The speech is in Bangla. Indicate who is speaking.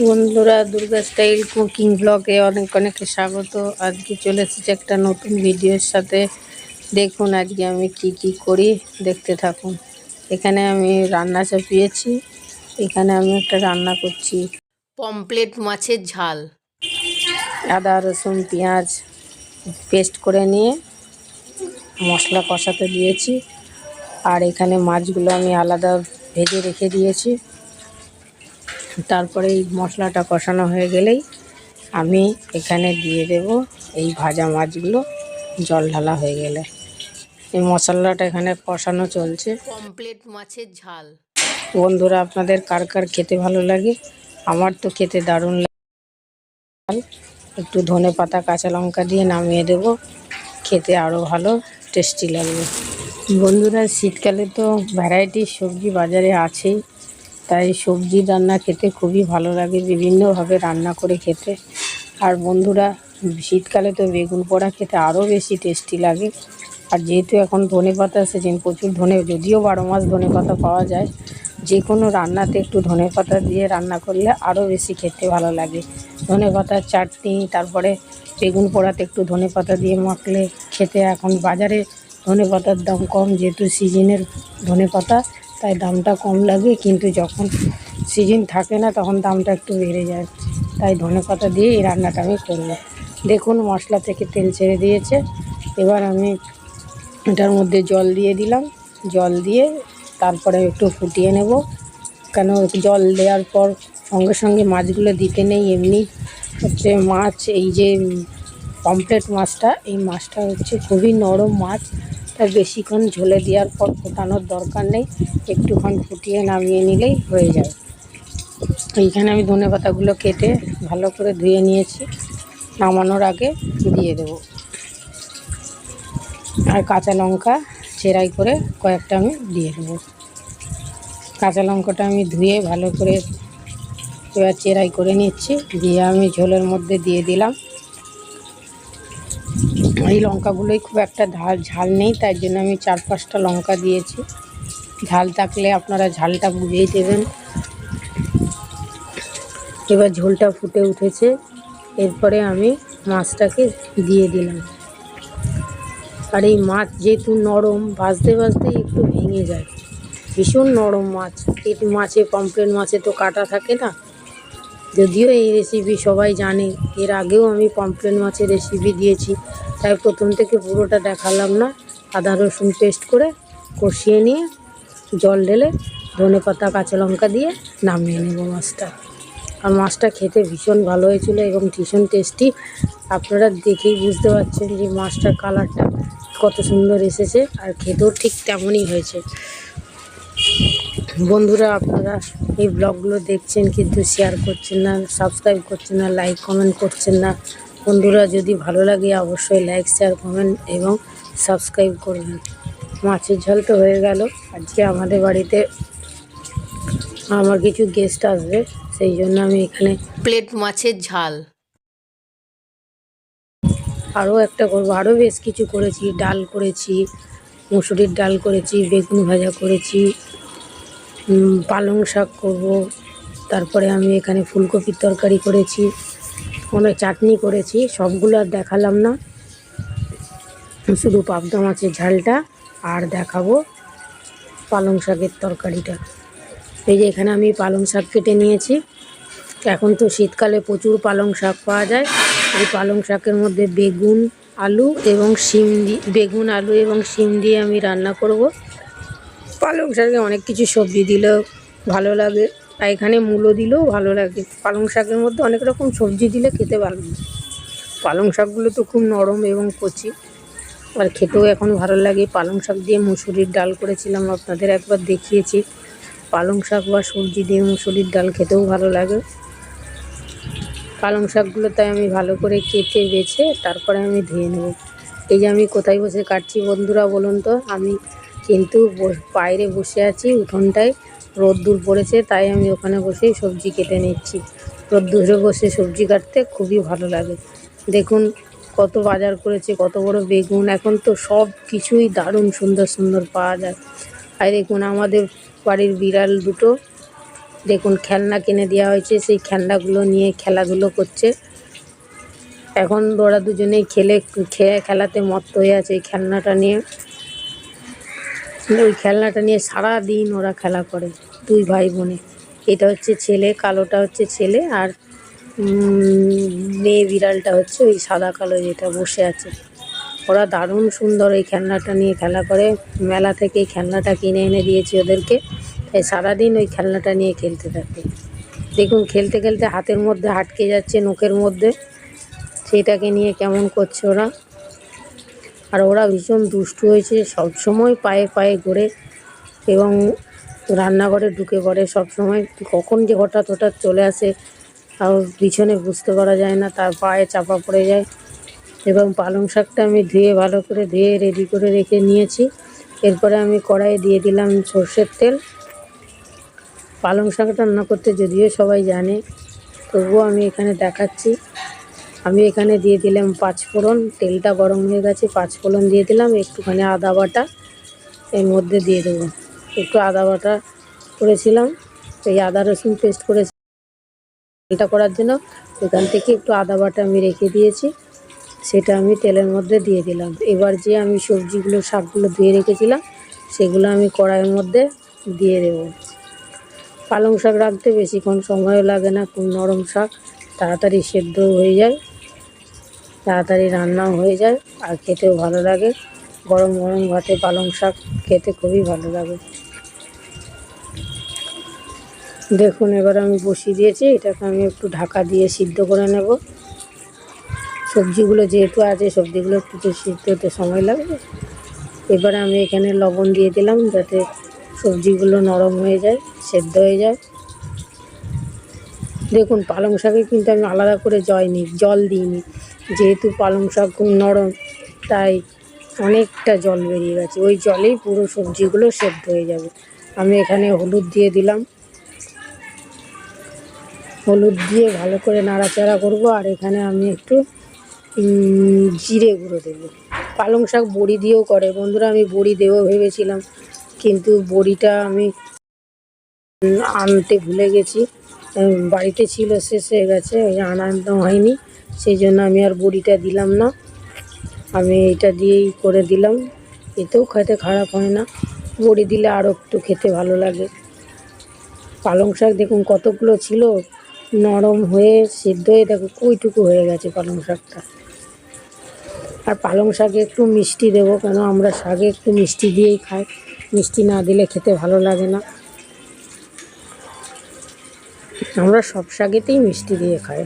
Speaker 1: বন্ধুরা দুর্গা স্টাইল কুকিং ব্লগে অনেক অনেক স্বাগত। আজকে চলে এসেছি একটা নতুন ভিডিওর সাথে। দেখুন আজকে আমি কি কি করি দেখতে থাকুন। এখানে আমি রান্না চাপিয়েছি এখানে আমি একটা রান্না করছি। পমপ্লেট মাছের ঝাল। আদা রসুন পেঁয়াজ পেস্ট করে নিয়ে মশলা কষাতে দিয়েছি। আর এখানে মাছগুলো আমি আলাদা ভেজে রেখে দিয়েছি। তারপরে এই মশলাটা কষানো হয়ে গেলেই আমি এখানে দিয়ে দেব এই ভাজা মাছগুলো জল ঢালা হয়ে গেলে। এই মশলাটা এখানে কষানো চলছে। কমপ্লিট মাছের ঝাল। বন্ধুরা আপনাদের কার কার খেতে ভালো লাগে? আমার তো খেতে দারুণ লাগে। একটু ধনে পাতা কাঁচা লঙ্কা দিয়ে নামিয়ে দেব। খেতে আরও ভালো টেস্টি লাগবে। বন্ধুরা শীতকালে তো ভ্যারাইটি সবজি বাজারে আছেই। তাই সবজি রান্না খেতে খুবই ভালো লাগে, বিভিন্নভাবে রান্না করে খেতে। আর বন্ধুরা, শীতকালে তো বেগুন পোড়া খেতে আরও বেশি টেস্টি লাগে। আর যেহেতু এখন ধনে পাতা সেদিন প্রচুর ধনে, যদিও বারো মাস ধনে পাতা পাওয়া যায় যে কোনো রান্নাতে একটু ধনে পাতা দিয়ে রান্না করলে আরও বেশি খেতে ভালো লাগে। ধনে পাতার চাটনি, তারপরে বেগুন পোড়াতে একটু ধনে পাতা দিয়ে মাখলে খেতে এখন বাজারে ধনে পাতার দাম কম, যেহেতু সিজনের ধনে পাতা তাই দামটা কম লাগে, কিন্তু যখন সিজন থাকে না, তখন দামটা একটু বেড়ে যায়। তাই ধনে পাতা দিয়ে এই রান্নাটা আমি করব। দেখুন, মশলা থেকে তেল ছেড়ে দিয়েছে। এবার আমি এটার মধ্যে জল দিয়ে দিলাম। জল দিয়ে তারপরে একটু ফুটিয়ে নেব। কেন, জল দেওয়ার পর সঙ্গে সঙ্গে মাছগুলো দিতে নেই এমনি। হচ্ছে মাছ, এই যে পমপ্লেট মাছটা, এই মাছটা হচ্ছে খুবই নরম মাছ। বেশিক্ষণ ঝোলে দেওয়ার পর ফোটানোর দরকার নেই, একটুক্ষণ ফুটিয়ে নামিয়ে নিলেই হয়ে যায় এইখানে আমি ধনে পাতাগুলো কেটে ভালো করে ধুয়ে নিয়েছি, নামানোর আগে দিয়ে দেব। আর কাঁচা লঙ্কা চেরাই করে কয়েকটা আমি দিয়ে দেবো। কাঁচা লঙ্কাটা আমি ধুয়ে ভালো করে এবার চেরাই করে নিচ্ছি, দিয়ে আমি ঝোলের মধ্যে দিয়ে দিলাম। এই লঙ্কাগুলোই খুব একটা ঝাল ঝাল নেই, তাই জন্য আমি চার পাঁচটা লঙ্কা দিয়েছি। ঝাল থাকলে আপনারা ঝালটা বুঝেই দেবেন। এবার ঝোলটা ফুটে উঠেছে। এরপরে আমি মাছটাকে দিয়ে দিলাম। আর এই মাছ যেহেতু নরম, ভাজতে ভাজতেই একটু ভেঙে যায়। ভীষণ নরম মাছ। এই মাছে, পমফ্রেট মাছে তো কাটা থাকে না যদিও এই রেসিপি সবাই জানে, এর আগেও আমি পমফ্রেট মাছের রেসিপি দিয়েছি, তাই প্রথম থেকে পুরোটা দেখালাম না। আদা, রসুন পেস্ট করে কষিয়ে নিয়ে জল ঢেলে ধনে পাতা, কাঁচা লঙ্কা দিয়ে নামিয়ে নেব মাছটা। আর মাছটা খেতে ভীষণ ভালো হয়েছিল এবং ভীষণ টেস্টি আপনারা দেখেই বুঝতে পারছেন যে মাছটার কালারটা কত সুন্দর এসেছে, আর খেতেও ঠিক তেমনই হয়েছে। বন্ধুরা আপনারা এই ব্লগগুলো দেখছেন কিন্তু শেয়ার করছেন না সাবস্ক্রাইব করছেন না লাইক কমেন্ট করছেন না। বন্ধুরা যদি ভালো লাগে অবশ্যই লাইক শেয়ার কমেন্ট এবং সাবস্ক্রাইব করবেন। মাছের ঝোল তো হয়ে গেল। আজকে আমাদের বাড়িতে আমার কিছু গেস্ট আসবে সেই জন্য আমি এখানে প্লেট মাছের ঝাল। আরও একটা করব। আরও বেশ কিছু করেছি। ডাল করেছি মুসুরির ডাল করেছি বেগুন ভাজা করেছি পালং শাক করব। তারপরে আমি এখানে ফুলকপির তরকারি করেছি, অনেক চাটনি করেছি, সবগুলো আর দেখালাম না। শুধু পাবদা মাছের ঝালটা, আর দেখাবো পালং শাকের তরকারিটা। এই যে এখানে আমি পালং শাক কেটে নিয়েছি। এখন তো শীতকালে প্রচুর পালং শাক পাওয়া যায়। এই পালং শাকের মধ্যে বেগুন, আলু এবং শিম দিয়ে বেগুন, আলু এবং শিম দিয়ে আমি রান্না করব। পালং শাকে অনেক কিছু সবজি দিলেও ভালো লাগে। আর এখানে মূলো দিলেও ভালো লাগে। পালং শাকের মধ্যে অনেক রকম সবজি দিলে খেতে ভালো লাগে। পালং শাকগুলো তো খুব নরম এবং কচি। আর খেতেও এখন ভালো লাগে। পালং শাক দিয়ে মুসুরির ডাল করেছিলাম, আপনাদের একবার দেখিয়েছি। পালং শাক বা সবজি দিয়ে মুসুরির ডাল খেতেও ভালো লাগে। পালং শাকগুলো তাই আমি ভালো করে কেটে বেছে তারপরে আমি ধুয়ে নেব। এই যে আমি কোথায় বসে কাটছি বন্ধুরা বলুন তো? আমি কিন্তু বাইরে বসে আছি, উঠোনটায় রোদ্দুর পড়েছে, তাই আমি ওখানে বসেই সবজি কেটে নিচ্ছি। রোদ্দুরে বসে সবজি কাটতে খুবই ভালো লাগে। দেখুন কত বাজার করেছে, কত বড় বেগুন, এখন তো সব কিছুই দারুণ সুন্দর সুন্দর পাওয়া যায়। আর দেখুন আমাদের বাড়ির বিড়াল দুটো, দেখুন খেলনা কিনে দেওয়া হয়েছে, সেই খেলনাগুলো নিয়ে খেলাধুলো করছে। এখন ওরা দুজনেই খেলে, খেয়ে খেলাতে মত্ত হয়ে আছে এই খেলনাটা নিয়ে। ওই খেলনাটা নিয়ে সারা দিন ওরা খেলা করে, দুই ভাই বোনে। এটা হচ্ছে ছেলে, কালোটা হচ্ছে ছেলে আর মেয়ে বিড়ালটা হচ্ছে ওই সাদা কালো যেটা বসে আছে। ওরা দারুণ সুন্দর এই খেলনাটা নিয়ে খেলা করে। মেলা থেকে খেলনাটা কিনে এনে দিয়েছি ওদেরকে। তাই সারাদিন ওই খেলনাটা নিয়ে খেলতে থাকে। দেখুন, খেলতে খেলতে হাতের মধ্যে আটকে যাচ্ছে নোকের মধ্যে। সেটাকে নিয়ে কেমন করছে ওরা। আর ওরা ভীষণ দুষ্টু হয়েছে, সব সময় পায়ে পায়ে ঘোরে এবং রান্নাঘরে ঢুকে পড়ে সময়। কখন যে হঠাৎ হঠাৎ চলে আসে আর পিছনে বুঝতে পারা যায় না, তার পায়ে চাপা পড়ে যায় এবং পালং শাকটা আমি ধুয়ে ভালো করে ধুয়ে রেডি করে রেখে নিয়েছি। এরপরে আমি কড়াইয়ে দিয়ে দিলাম সর্ষের তেল। পালং শাক রান্না করতে যদিও সবাই জানে, তবুও আমি এখানে দেখাচ্ছি। আমি এখানে দিয়ে দিলাম পাঁচফোড়ন তেলটা গরম হয়ে গেছে পাঁচফোড়ন দিয়ে দিলাম, একটুখানি আদা বাটা এর মধ্যে দিয়ে দেবো। একটু আদা বাটা করেছিলাম, এই আদা রসুন পেস্ট করে তেলটা করার জন্য এখান থেকে একটু আদা বাটা আমি রেখে দিয়েছি, সেটা আমি তেলের মধ্যে দিয়ে দিলাম। এবার যে আমি সবজিগুলো, শাকগুলো ধুয়ে রেখেছিলাম, সেগুলো আমি কড়াইয়ের মধ্যে দিয়ে দেবো। পালং শাক রাখতে বেশিক্ষণ সময়ও লাগে না, খুব নরম শাক, তাড়াতাড়ি সেদ্ধ হয়ে যায়। তাড়াতাড়ি রান্নাও হয়ে যায় আর খেতেও ভালো লাগে। গরম গরম ভাতে পালং শাক খেতে খুবই ভালো লাগে। দেখুন, এবার আমি বসিয়ে দিয়েছি। এটাকে আমি একটু ঢাকা দিয়ে সিদ্ধ করে নেব। সবজিগুলো যেহেতু আছে, সবজিগুলো একটু সিদ্ধ হতে সময় লাগবে। এবারে আমি এখানে লবণ দিয়ে দিলাম যাতে সবজিগুলো নরম হয়ে যায়, সেদ্ধ হয়ে যায়। দেখুন, পালং শাকে কিন্তু আমি আলাদা করে জয় নিই জল দিইনি। যেহেতু পালং শাক খুব নরম, তাই অনেকটা জল বেরিয়ে গেছে। ওই জলেই পুরো সবজিগুলো সেদ্ধ হয়ে যাবে। আমি এখানে হলুদ দিয়ে দিলাম। হলুদ দিয়ে ভালো করে নাড়াচাড়া করব, আর এখানে আমি একটু জিরে গুঁড়ো দেবো। পালং শাক বড়ি দিয়েও করে। বন্ধুরা, আমি বড়ি দেবো ভেবেছিলাম, কিন্তু বড়িটা আমি আনতে ভুলে গেছি। বাড়িতে ছিল, শেষ হয়ে গেছে, ওই আনানো হয়নি। সেই জন্য আমি আর বড়িটা দিলাম না। আমি এটা দিয়েই করে দিলাম। এতেও খেতে খারাপ হয় না। বড়ি দিলে আরও একটু খেতে ভালো লাগে। পালং শাক দেখুন কতগুলো ছিল, নরম হয়ে সিদ্ধ হয়ে দেখো কইটুকু হয়ে গেছে পালং শাকটা। আর পালং শাকে একটু মিষ্টি দেবো কেন? আমরা শাকে একটু মিষ্টি দিয়েই খাই। মিষ্টি না দিলে খেতে ভালো লাগে না। আমরা সব শাকেতেই মিষ্টি দিয়ে খাই।